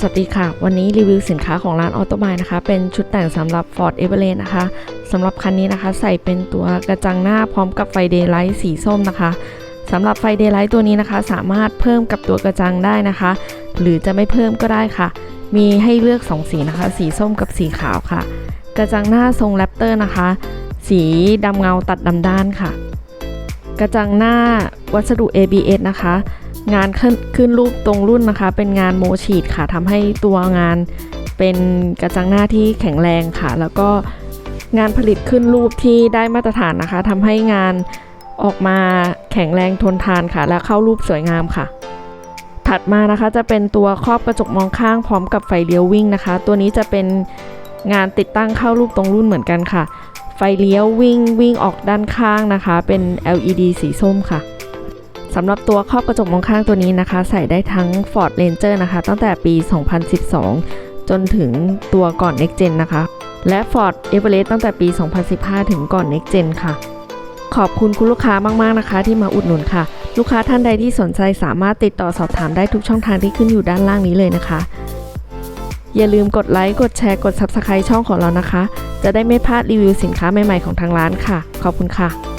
สวัสดีค่ะ วันนี้รีวิวสินค้าของร้านออโตบายนะคะ เป็นชุดแต่งสำหรับ Ford Everest นะคะสำหรับคันนี้นะคะ ใส่เป็นตัวกระจังหน้าพร้อมกับไฟเดย์ไลท์สีส้มนะคะสำหรับไฟเดย์ไลท์ตัวนี้นะคะ สามารถเพิ่มกับตัวกระจังได้นะคะ หรือจะไม่เพิ่มก็ได้ค่ะ มีให้เลือก 2 สีนะคะ สีส้มกับสีขาวค่ะ กระจังหน้าทรงแรปเตอร์นะคะ สีดำเงาตัดดำด้านค่ะ กระจังหน้าวัสดุ ABS นะคะ งานขึ้นขึ้นรูปตรงรุ่นนะคะ เป็นงานโมชีดค่ะทำให้ตัวงานเป็นกระจังหน้าที่แข็งแรงค่ะ แล้วก็งานผลิตขึ้นรูปที่ได้มาตรฐานนะคะทำให้งานออกมาแข็งแรงทนทานค่ะ และเข้ารูปสวยงามค่ะ ถัดมานะคะจะเป็นตัวครอบกระจกมองข้างพร้อมกับไฟเลี้ยววิ่งนะคะ ตัวนี้จะเป็นงานติดตั้งเข้ารูปตรงรุ่นเหมือนกันค่ะ ไฟเลี้ยววิ่งวิ่งออกด้านข้างนะคะ เป็น LED สีส้มค่ะสำหรับตัวครอบกระจกมองข้างตัวนี้นะคะ ใส่ได้ทั้ง Ford Ranger นะคะ ตั้งแต่ปี 2012 จนถึงตัวก่อน Next Gen นะคะ และ Ford Everest ตั้งแต่ปี 2015 ถึงก่อน Next Gen ค่ะ ขอบคุณคุณลูกค้ามาก ๆ นะคะ ที่มาอุดหนุนค่ะ ลูกค้าท่านใดที่สนใจสามารถติดต่อสอบถามได้ทุกช่องทางที่ขึ้นอยู่ด้านล่างนี้เลยนะคะ อย่าลืมกดไลค์ กดแชร์ กด Subscribe ช่องของเรานะคะ จะได้ไม่พลาดรีวิวสินค้าใหม่ๆของทางร้านค่ะ ขอบคุณค่ะ